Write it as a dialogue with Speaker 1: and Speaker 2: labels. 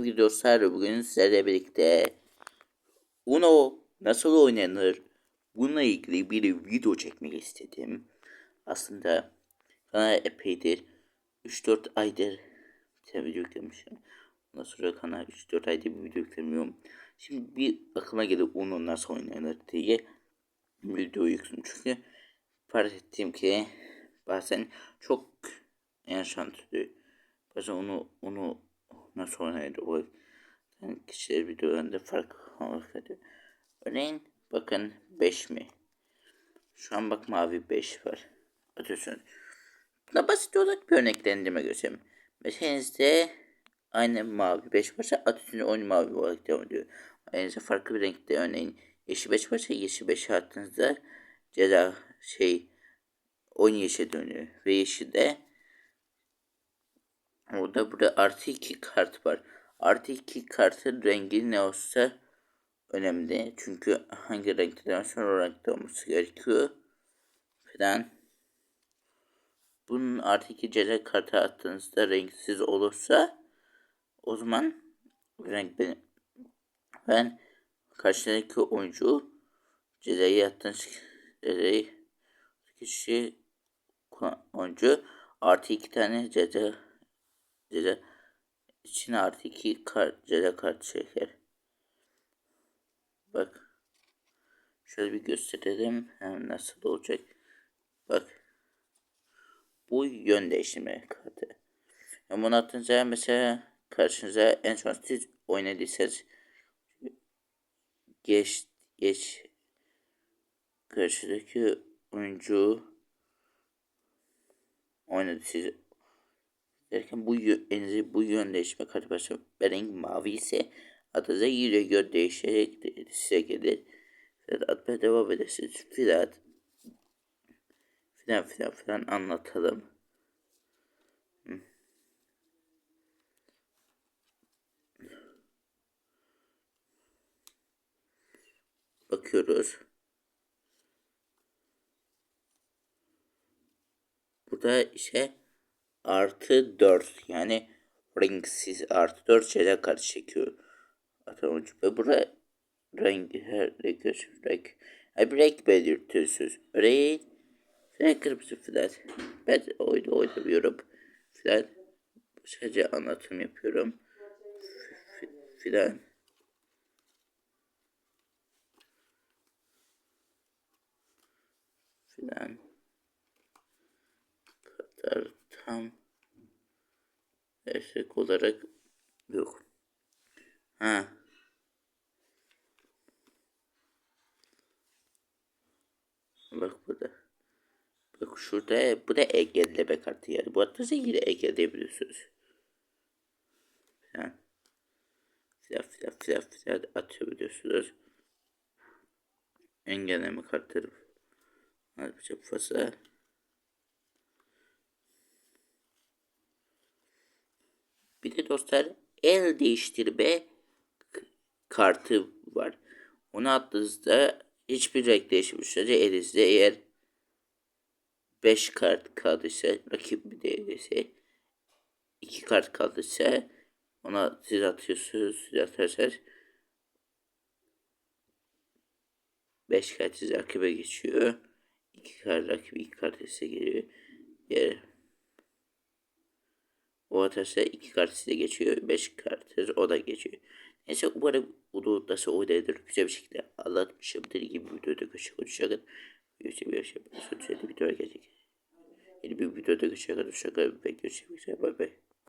Speaker 1: Dostlar bugün sizlerle birlikte Uno nasıl oynanır bununla ilgili bir video çekmek istedim. Aslında kanala epeydir 3-4 aydır video yüklemişim. Ondan sonra kanala 3-4 aydır bir video yüklemiyorum. Şimdi bir aklıma geldi Uno nasıl oynanır diye video yükledim. Çünkü fark ettim ki bazen çok enşantlı. Bazen onu onu nasıl oynaydı o yani kişiler videolarında fark olmaktadır. Örneğin bakın 5 mi? Şu an bak mavi 5 var. Atıyorsunuz. Buna basit olarak bir örneklendirme göstereyim. Meselenizde aynı mavi 5 varsa atıyorsunuz oyun mavi olarak devam ediyor. Aynıca farklı bir renkte örneğin yeşil 5 varsa yeşil 5'e attığınızda ceza şey oyun yeşile dönüyor. Ve yeşilde Orada burada artı iki kart var. Artı iki kartın rengi ne olsa önemli. Çünkü hangi renkten sonra renkte olması gerekiyor. Falan. Bunun artı iki ceza kartı attığınızda renksiz olursa o zaman renk benim. Ben karşıdaki oyuncu cezayı attığınız cezayı kişi oyuncu artı iki tane ceza ceza içine artı iki kart, ceza kart çeker. Bak. Şöyle bir gösterelim. Hem nasıl olacak. Bak. Bu yön değiştirme kartı. Yani bunu attığınızda mesela karşınıza en son siz oynadıysanız geç geç karşıdaki oyuncu oynadı siz derken bu elinizi bu yön değişme kartı başlıyor. Renk mavi ise adınıza yine yön değişerek de, size gelir. Filan atmaya devam edersiniz. Filan filan filan filan anlatalım. Bakıyoruz. Burada ise artı 4 yani renksiz artı 4 şeyler karşı çekiyor. Ucu ve burada renk her renk bir renk belirtiyorsunuz. Örneğin renk kırmızı filan. Ben oyunu oynamıyorum filan. Sadece anlatım yapıyorum. Filan. Filan. Tam destek olarak yok. Ha. Bak burada. Bak şurada bu da engelleme kartı yani. Bu hatta yine engelleyebiliyorsunuz. Falan. Filan filan filan filan atabiliyorsunuz. Engelleme kartları. Hadi bir Bir de dostlar el değiştirme kartı var. Onu attığınızda hiçbir renk değişmiş sürece elinizde eğer 5 kart kaldıysa rakip bir değilse 2 kart kaldıysa ona siz atıyorsunuz siz atarsanız 5 kart siz rakibe geçiyor. 2 kart rakibi 2 kart size geliyor. Diğer o atarsa iki kart size geçiyor. Beş kart o da geçiyor. Neyse umarım bunu nasıl oynanır güzel bir şekilde anlatmışımdır gibi videoda görüşecek olacak. Görüşecek bir şey. Sonra bir video gelecek. Yeni bir videoda görüşecek olacak. Ve görüşmek üzere. Bay bay.